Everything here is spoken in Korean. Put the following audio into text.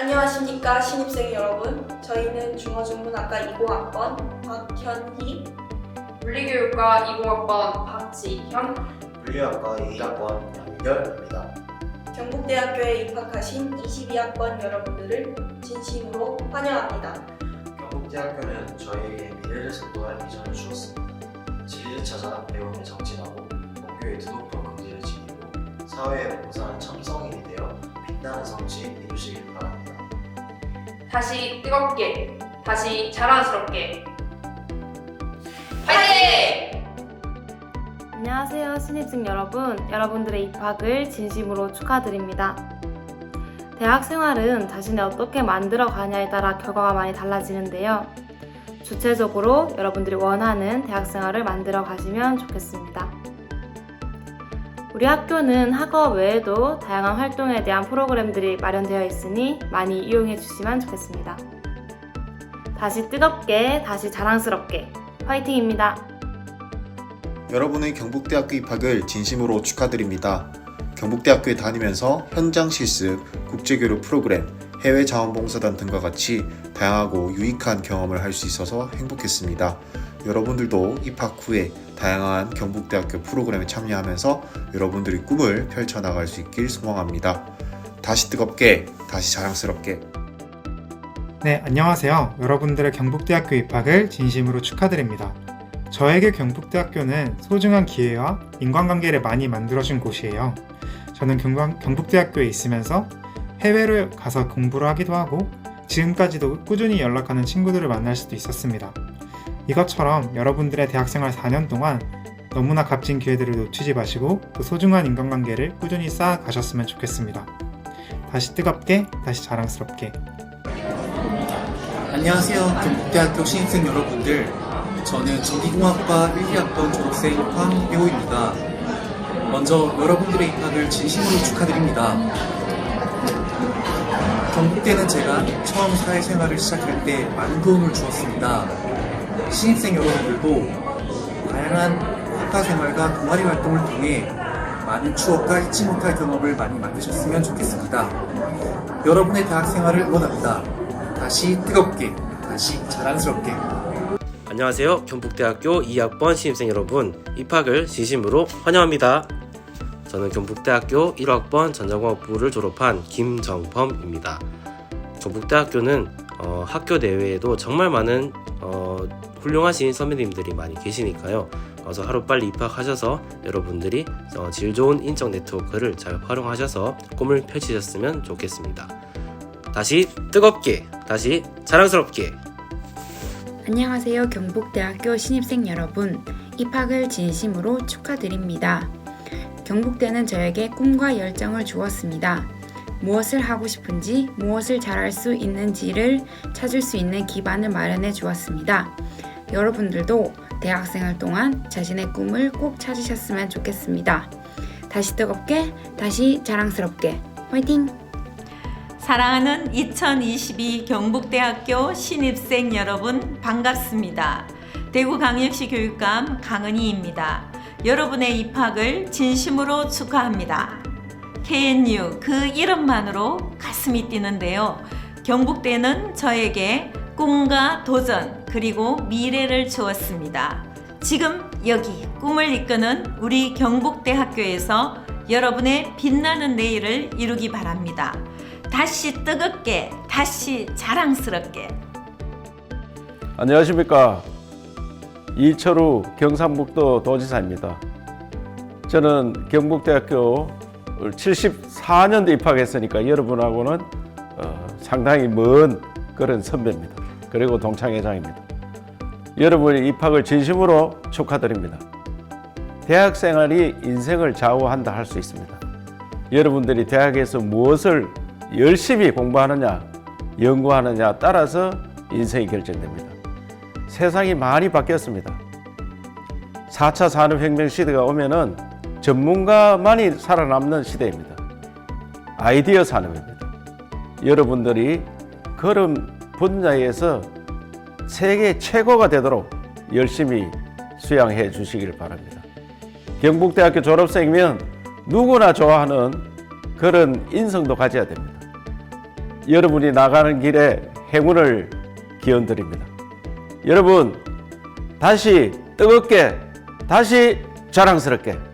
안녕하십니까 신입생 여러분. 저희는 중어중문학과 20학번 박현희, 물리교육과 20학번 박지현, 물리학과 1학번 양열입니다. 경북대학교에 입학하신 22학번 여러분들을 진심으로 환영합니다. 경북대학교는 저희에게 미래를 선도할 비전을 주었습니다. 진리를 찾아 배움에 정진하고 본교의 드높은 긍지를 지니고 사회에 봉사하는 첨성인이 되어 빛나는 성취 이루시길 바랍니다. 다시 뜨겁게, 다시 자랑스럽게. 화이팅! 안녕하세요, 신입생 여러분. 여러분들의 입학을 진심으로 축하드립니다. 대학 생활은 자신이 어떻게 만들어 가냐에 따라 결과가 많이 달라지는데요. 주체적으로 여러분들이 원하는 대학 생활을 만들어 가시면 좋겠습니다. 우리 학교는 학업 외에도 다양한 활동에 대한 프로그램들이 마련되어 있으니 많이 이용해 주시면 좋겠습니다. 다시 뜨겁게, 다시 자랑스럽게, 화이팅입니다. 여러분의 경북대학교 입학을 진심으로 축하드립니다. 경북대학교에 다니면서 현장 실습, 국제교류 프로그램, 해외 자원봉사단 등과 같이 다양하고 유익한 경험을 할 수 있어서 행복했습니다. 여러분들도 입학 후에 다양한 경북대학교 프로그램에 참여하면서 여러분들의 꿈을 펼쳐나갈 수 있길 소망합니다. 다시 뜨겁게, 다시 자랑스럽게. 네, 안녕하세요. 여러분들의 경북대학교 입학을 진심으로 축하드립니다. 저에게 경북대학교는 소중한 기회와 인간관계를 많이 만들어준 곳이에요. 저는 경광- 경북대학교에 있으면서 해외로 가서 공부를 하기도 하고 지금까지도 꾸준히 연락하는 친구들을 만날 수도 있었습니다. 이것처럼 여러분들의 대학생활 4년 동안 너무나 값진 기회들을 놓치지 마시고 또 소중한 인간관계를 꾸준히 쌓아 가셨으면 좋겠습니다. 다시 뜨겁게, 다시 자랑스럽게. 안녕하세요. 경북대학교 신입생 여러분들. 저는 전기공학과 1, 2학번 졸업생 황효입니다. 먼저 여러분들의 입학을 진심으로 축하드립니다. 경북대는 제가 처음 사회생활을 시작할 때 많은 도움을 주었습니다. 신입생 여러분들도 다양한 학과생활과 동아리 활동을 통해 많은 추억과 잊지 못할 경험을 많이 만드셨으면 좋겠습니다. 여러분의 대학생활을 응원합니다. 다시 뜨겁게, 다시 자랑스럽게. 안녕하세요. 경북대학교 2학번 신입생 여러분, 입학을 진심으로 환영합니다. 저는 경북대학교 1학번 전자공학부를 졸업한 김정범입니다. 경북대학교는 어, 학교 내외에도 정말 많은 어, 훌륭하신 선배님들이 많이 계시니까요. 어서 하루 빨리 입학하셔서 여러분들이 어, 질 좋은 인적 네트워크를 잘 활용하셔서 꿈을 펼치셨으면 좋겠습니다. 다시 뜨겁게, 다시 자랑스럽게 안녕하세요. 경북대학교 신입생 여러분. 입학을 진심으로 축하드립니다. 경북대는 저에게 꿈과 열정을 주었습니다. 무엇을 하고 싶은지, 무엇을 잘할 수 있는지를 찾을 수 있는 기반을 마련해 주었습니다. 여러분들도 대학생활 동안 자신의 꿈을 꼭 찾으셨으면 좋겠습니다. 다시 뜨겁게, 다시 자랑스럽게. 화이팅! 사랑하는 2022 경북대학교 신입생 여러분 반갑습니다. 대구광역시 교육감 강은희입니다. 여러분의 입학을 진심으로 축하합니다. KNU 그 이름만으로 가슴이 뛰는데요. 경북대는 저에게 꿈과 도전 그리고 미래를 주었습니다. 지금 여기 꿈을 이끄는 우리 경북대학교에서 여러분의 빛나는 내일을 이루기 바랍니다. 다시 뜨겁게, 다시 자랑스럽게. 안녕하십니까. 이철우 경상북도 도지사입니다. 저는 경북대학교 74년도 입학했으니까 여러분하고는 어, 상당히 먼 그런 선배입니다. 그리고 동창회장입니다. 여러분의 입학을 진심으로 축하드립니다. 대학 생활이 인생을 좌우한다 할 수 있습니다. 여러분들이 대학에서 무엇을 열심히 공부하느냐, 연구하느냐 따라서 인생이 결정됩니다. 세상이 많이 바뀌었습니다. 4차 산업혁명 시대가 오면은 전문가만이 살아남는 시대입니다. 아이디어 산업입니다. 여러분들이 그런 분야에서 세계 최고가 되도록 열심히 수양해 주시길 바랍니다. 경북대학교 졸업생이면 누구나 좋아하는 그런 인성도 가져야 됩니다. 여러분이 나가는 길에 행운을 기원드립니다. 여러분, 다시 뜨겁게, 다시 자랑스럽게